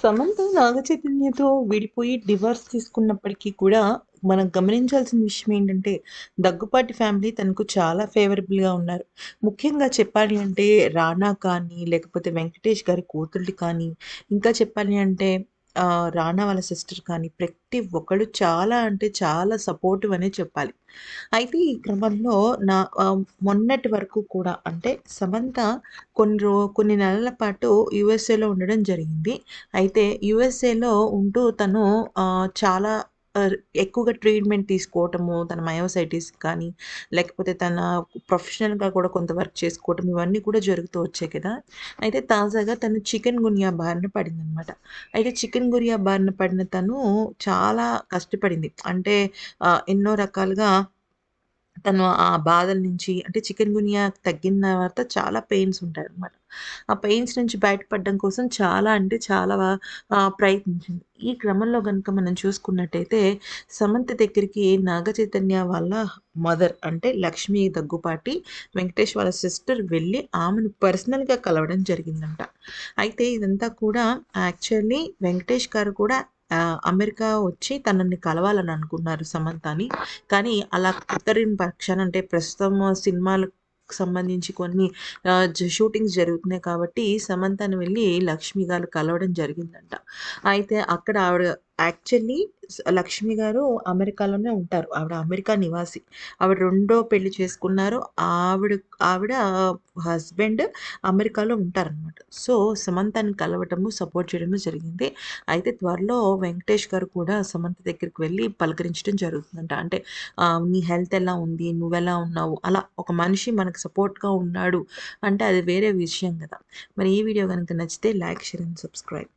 సమంత నాగచైతన్యతో విడిపోయి డివోర్స్ తీసుకున్నప్పటికీ కూడా మనం గమనించాల్సిన విషయం ఏంటంటే దగ్గుపాటి ఫ్యామిలీ తనకు చాలా ఫేవరబుల్గా ఉన్నారు. ముఖ్యంగా చెప్పాలి అంటే రానా కానీ లేకపోతే వెంకటేష్ గారి కూతుళ్ళు కానీ ఇంకా చెప్పాలి అంటే రానా వాళ్ళ సిస్టర్ కానీ ప్రతి ఒక్కడు చాలా అంటే చాలా సపోర్టివ్ అనే చెప్పాలి. అయితే ఈ క్రమంలో నా మొన్నటి వరకు కూడా అంటే సమంత కొన్ని రో కొన్ని నెలల పాటు యుఎస్ఏలో ఉండడం జరిగింది. అయితే యుఎస్ఏలో ఉంటూ తను చాలా ఎక్కువగా ట్రీట్మెంట్ తీసుకోవటము తన మయోసైటిస్ కానీ లేకపోతే తన ప్రొఫెషనల్గా కూడా కొంత వర్క్ చేసుకోవటం ఇవన్నీ కూడా జరుగుతూ వచ్చాయి కదా. అయితే తాజాగా తను చికెన్ గునియా బారిన పడిందనమాట అయితే చికెన్ గునియా బారిన పడిన తను చాలా కష్టపడింది. అంటే ఎన్నో రకాలుగా తను ఆ బాధల నుంచి అంటే చికెన్ గునియా తగ్గిన తర్వాత చాలా పెయిన్స్ ఉంటాయన్నమాట. ఆ పెయిన్స్ నుంచి బయటపడడం కోసం చాలా అంటే చాలా ప్రయత్నించింది. ఈ క్రమంలో కనుక మనం చూసుకున్నట్టయితే సమంత దగ్గరికి నాగ చైతన్య వాళ్ళ మదర్ అంటే లక్ష్మి దగ్గుపాటి వెంకటేష్ వాళ్ళ సిస్టర్ వెళ్ళి ఆమెను పర్సనల్గా కలవడం జరిగిందంట. అయితే ఇదంతా కూడా యాక్చువల్లీ వెంకటేష్ గారు కూడా అమెరికా వచ్చి తనని కలవాలని అనుకున్నారు సమంతని. కానీ అలా కుదరని పక్షాన అంటే ప్రస్తుతం సినిమాలకు సంబంధించి కొన్ని షూటింగ్స్ జరుగుతున్నాయి కాబట్టి సమంతని వెళ్ళి లక్ష్మి గారు కలవడం జరిగిందంట. అయితే అక్కడ ఆవిడ యాక్చువల్లీ లక్ష్మి గారు అమెరికాలోనే ఉంటారు. ఆవిడ అమెరికా నివాసి. ఆవిడ రెండో పెళ్ళి చేసుకున్నారు. ఆవిడ ఆవిడ హస్బెండ్ అమెరికాలో ఉంటారనమాట సో సమంతని కలవటము సపోర్ట్ చేయడము జరిగింది. అయితే త్వరలో వెంకటేష్ గారు కూడా సమంత దగ్గరికి వెళ్ళి పలకరించడం జరుగుతుందంట. అంటే నీ హెల్త్ ఎలా ఉంది? నువ్వెలా ఉన్నావు? అలా ఒక మనిషి మనకు సపోర్ట్గా ఉన్నాడు. అంటే అది వేరే విషయం కదా. మరి ఈ వీడియో కనుక నచ్చితే లైక్ షేర్ అండ్ సబ్స్క్రైబ్.